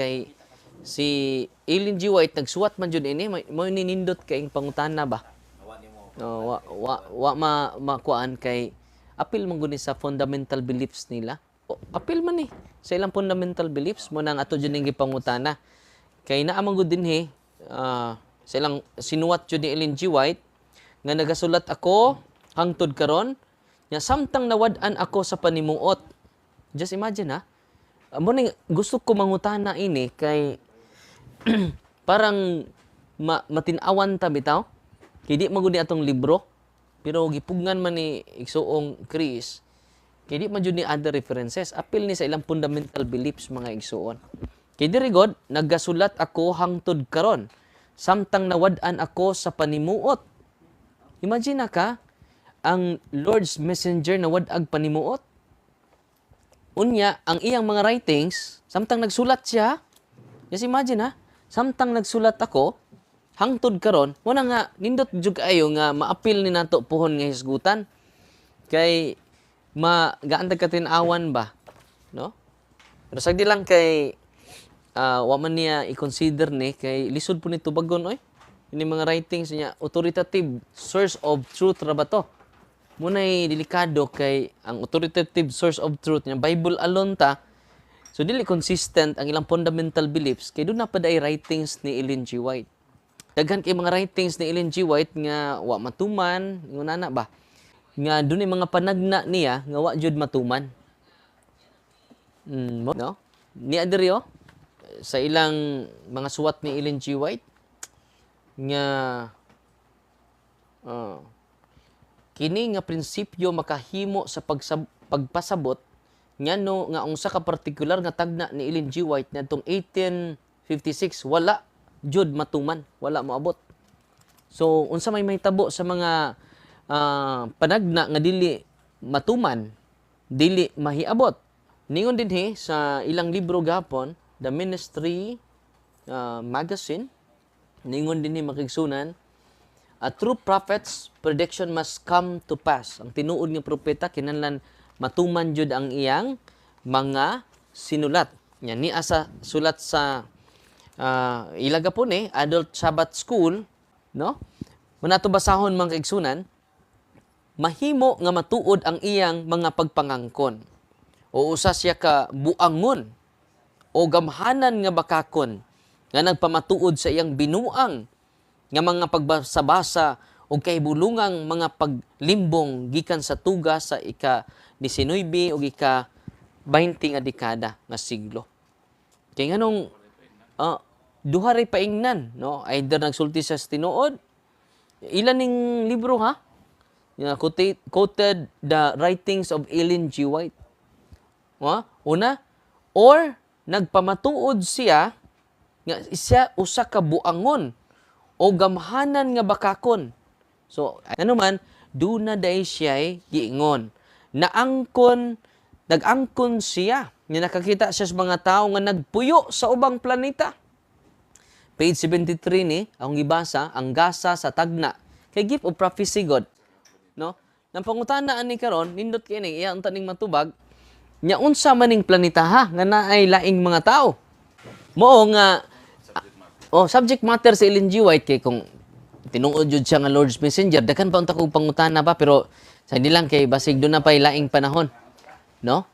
kay si Ellen G. White nagsuwat man jud ini mo ninindot kay pangutana ba? No wa wa, wa ma makuan kay apil man guni sa fundamental beliefs nila. O, apil man ni sa ilang fundamental beliefs mo nang ato jud ning gipangutana kay naa man gud dinhi ah, sa ilang sinuwat jud ni Ellen G. White nga nagasulat ako hangtod karon nya samtang nawad-an ako sa panimuot. Just imagine ha Amo ning gusto ko mangutana ini kay parang ma, matinawan ta bitaw. Kay di magud ni atong libro pero gipugngan man ni igsuong Chris. Kay di man ni other references. Apil ni sa ilang fundamental beliefs mga igsuon. Kay diri god nagasulat ako hangtod karon samtang nawad-an ako sa panimuot. Imagine na ka ang Lord's messenger nawad-ag panimuot Unya, ang iyang mga writings, samtang nagsulat siya, just imagine ha, samtang nagsulat ako, hangtod karon, wala nga, nindot jud kayo nga maapil ni nato puhon nga hisgutan. Kay, ma, gaantag katinawan ba? No? Pero sagdi lang kay, ah, wa man niya i-consider ni, kay lisod po ni tubagon, oy. Ini mga writings niya, authoritative source of truth ra ba to? Muna'y delikado kay ang authoritative source of truth niya, Bible alone ta. So, dili consistent ang ilang fundamental beliefs kay doon na pa day writings ni Ellen G. White. Daghan kay mga writings ni Ellen G. White nga wa matuman, ingon na ba? Nga doon mga panagna niya nga wa jud matuman. Mm, no? Ni Adrio sa ilang mga suwat ni Ellen G. White nga ah, kini nga prinsipyo makahimo sa pagsab- pagpasabot ngano nga unsa ka partikular nga tagna ni Ellen G. White ngadtong 1856 wala jud matuman, wala moabot. So unsa may mahitabo sa mga ah, panagna nga dili matuman, dili mahiabot. Ningon dinhi sa ilang libro gapon, The Ministry ah, magazine, ningon dinhi makigsunan, A true prophet's prediction must come to pass. Ang tinuod nga propeta kinahanglan matuman jud ang iyang mga sinulat. Nya ni asa sulat sa uh, ilaga po ni Adult Sabbath School, no? Manato basahon mga kaigsunan, mahimo nga matuod ang iyang mga pagpangangkon. O usa siya ka buangon o gamhanan nga bakakon nga nagpamatuod sa iyang binuang nga mga pagbasa-basa o kahibulungang mga paglimbong gikan sa tuga sa ika 19 o ika 20 nga dekada nga siglo. Kay nganong ah, duha ray paingnan, no? Either nagsulti sa tinuod, ilan ning libro ha? Nga quoted, quoted the writings of Ellen G. White. Ha? Una, or nagpamatuod siya nga siya usa ka buangon o gamhanan nga bakakon. So, ano man, do na day siya giingon. Naangkon, nagangkon siya. Nga nakakita siya sa mga tao nga nagpuyo sa ubang planeta. Page 73 ni, ang gibasa, ang gasa sa tagna. Kay gift of prophecy God. No? Nang pangutanaan ni karon, nindot kay ni iya taning matubag, nya unsa maning planeta ha nga naay laing mga tao. Mao nga Oh, subject matter sa Ellen G. White kay kung tinuod jud siya nga Lord's Messenger, dakan pa unta kog pangutana pa pero sa hindi lang kay basig do na pay laing panahon. No?